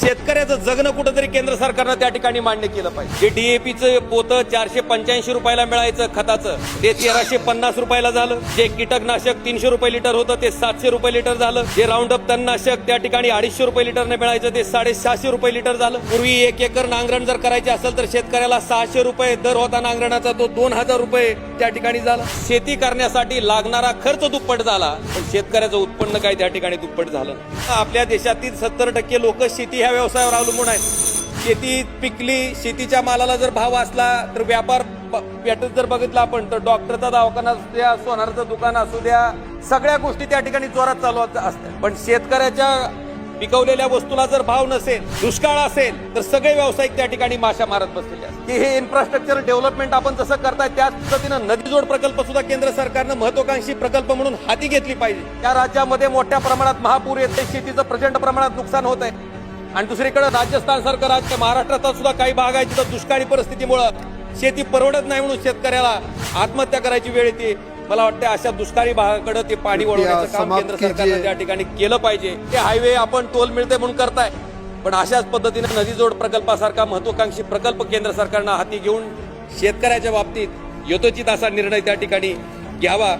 शेतकऱ्याचं जगणं कुठंतरी केंद्र सरकारनं त्या ठिकाणी मान्य केलं पाहिजे. जे डीएपीचं पोतं चारशे पंच्याऐंशी रुपयाला मिळायचं खताचं ते तेराशे पन्नास रुपयाला झालं. जे कीटकनाशक तीनशे रुपये लिटर होतं ते सातशे रुपये लिटर झालं. जे राऊंड अप तणनाशक त्या ठिकाणी अडीचशे रुपये लिटरने मिळायचं ते साडेसहाशे रुपये लिटर झालं. पूर्वी एक एकर नांगरण जर करायचे असेल तर शेतकऱ्याला सहाशे रुपये दर होता नांगरणाचा तो दोन हजार रुपये त्या ठिकाणी झाला. शेती करण्यासाठी लागणारा खर्च दुप्पट झाला पण शेतकऱ्याचं उत्पन्न काय त्या ठिकाणी दुप्पट झालं आपल्या देशातील सत्तर टक्के लोक शेती ह्या व्यवसायावर अवलंबून आहेत शेती पिकली शेतीच्या मालाला जर भाव असला तर व्यापार पॅटर्न जर बघितला आपण तर डॉक्टरचा दवाखाना असू द्या सोनारचं दुकान असू द्या सगळ्या गोष्टी त्या ठिकाणी जोरात चालू असतात. पण शेतकऱ्याच्या पिकवलेल्या वस्तूला जर भाव नसेल दुष्काळ असेल तर सगळे व्यावसायिक त्या ठिकाणी माशा मारत बसलेले असतात. की हे इन्फ्रास्ट्रक्चर डेव्हलपमेंट आपण जसं करताय त्याच पद्धतीनं नदी जोड प्रकल्प सुद्धा केंद्र सरकारनं महत्वाकांक्षी प्रकल्प म्हणून हाती घेतली पाहिजे. त्या राज्यामध्ये मोठ्या प्रमाणात महापूर येते शेतीचं प्रचंड प्रमाणात नुकसान होत आहे आणि दुसरीकडे राजस्थान सारखं राज्य महाराष्ट्राचा सुद्धा काही भाग आहे तिथं दुष्काळी परिस्थितीमुळं शेती परवडत नाही म्हणून शेतकऱ्याला आत्महत्या करायची वेळ येते. मला वाटतं अशा दुष्काळी भागाकडे ते पाणी वळवण्याचं काम केंद्र सरकारनं. त्या ठिकाणी केलं पाहिजे. ते हायवे आपण टोल मिळते म्हणून करताय. पण अशाच पद्धतीने नदी जोड प्रकल्पासारखा महत्वाकांक्षी प्रकल्प केंद्र सरकारनं हाती घेऊन शेतकऱ्याच्या बाबतीत यथोचित असा निर्णय त्या ठिकाणी घ्यावा.